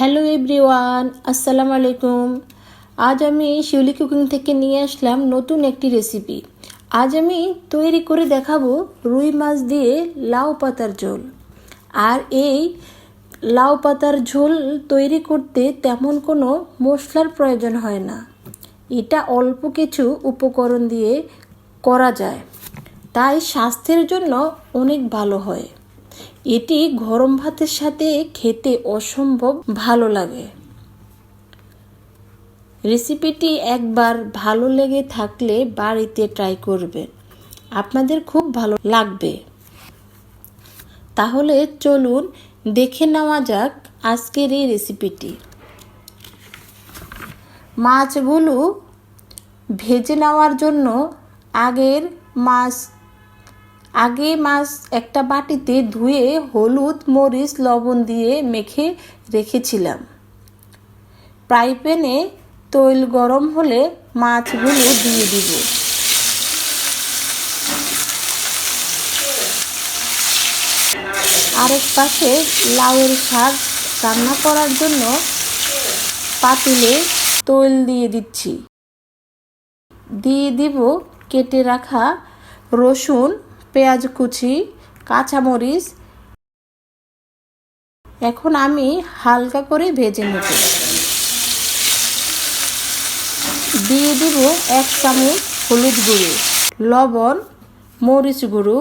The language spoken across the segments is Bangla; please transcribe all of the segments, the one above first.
হ্যালো এভরিওয়ান, আসসালামু আলাইকুম। আজ আমি শিউলি কুকিং থেকে নিয়ে আসলাম নতুন একটি রেসিপি। আজ আমি তৈরি করে দেখাবো রুই মাছ দিয়ে লাউ পাতার ঝোল। আর এই লাউ পাতার ঝোল তৈরি করতে তেমন কোনো মশলার প্রয়োজন হয় না। এটা অল্প কিছু উপকরণ দিয়ে করা যায়। তাই স্বাস্থ্যের জন্য অনেক ভালো হয়। এটি গরম ভাতের সাথে খেতে অসম্ভব ভালো লাগে। রেসিপিটি একবার ভালো লেগে থাকলে বাড়িতে ট্রাই করবেন আপনাদের খুব ভালো লাগবে। তাহলে চলুন দেখে নেওয়া যাক আজকের এই রেসিপিটি। মাছগুলো ভেজে নেওয়ার জন্য আগের মাছ আগে মাছ একটা বাটিতে ধুয়ে হলুদ, মরিচ, লবণ দিয়ে মেখে রেখেছিলাম। ফ্রাই প্যানে তৈল গরম হলে মাছগুলো দিয়ে দিব। আরেক পাশে লাউয়ের শাক রান্না করার জন্য পাতিলে তৈল দিয়ে দিচ্ছি। দিয়ে দিব কেটে রাখা রসুন পেঁয়াজ কুচি, কাঁচামরিচ। এখন আমি হালকা করে ভেজে নেব। দিয়ে দিব এক চামচ হলুদ গুঁড়ো, লবণ, মরিচ গুঁড়ো।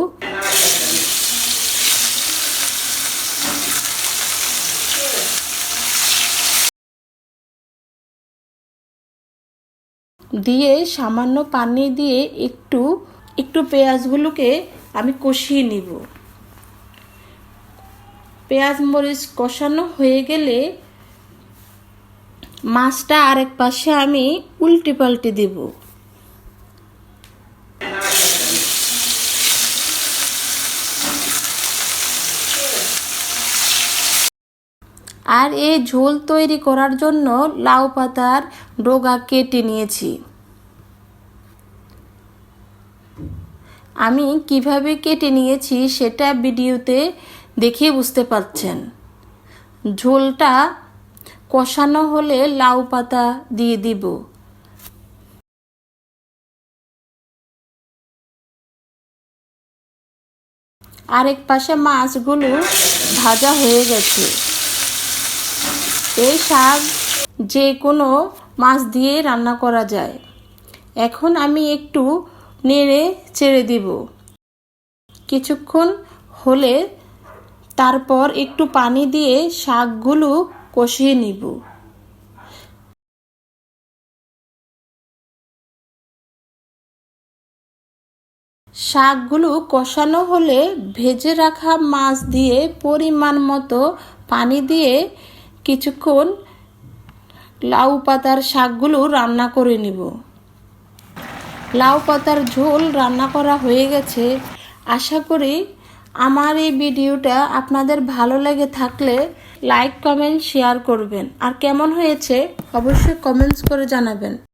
দিয়ে সামান্য পানি দিয়ে একটু একটু পেঁয়াজগুলোকে আমি কষিয়ে নিব। পেঁয়াজ মরিচ কষানো হয়ে গেলে মাছটা আরেক পাশে আমি উল্টে পাল্টে দেব। আর এই ঝোল তৈরি করার জন্য লাউ পাতার ডোগা কেটে নিয়েছি। আমি কীভাবে কেটে নিয়েছি সেটা ভিডিওতে দেখে বুঝতে পারছেন। ঝোলটা কষানো হলে লাউ পাতা দিয়ে দিব। আরেক পাশে মাছগুলো ভাজা হয়ে গেছে। এই শাক যে কোনো মাছ দিয়ে রান্না করা যায়। এখন আমি একটু নেড়ে ছেড়ে দিব। কিছুক্ষণ হলে তারপর একটু পানি দিয়ে শাকগুলো কষিয়ে নিব। শাকগুলো কষানো হলে ভেজে রাখা মাছ দিয়ে পরিমাণ মতো পানি দিয়ে কিছুক্ষণ লাউ পাতার শাকগুলো রান্না করে নিব। লাউ পাতার ঝোল রান্না করা হয়ে গেছে। আশা করি আমার এই ভিডিওটা আপনাদের ভালো লেগে থাকলে লাইক, কমেন্ট, শেয়ার করবেন। আর কেমন হয়েছে অবশ্যই কমেন্টস করে জানাবেন।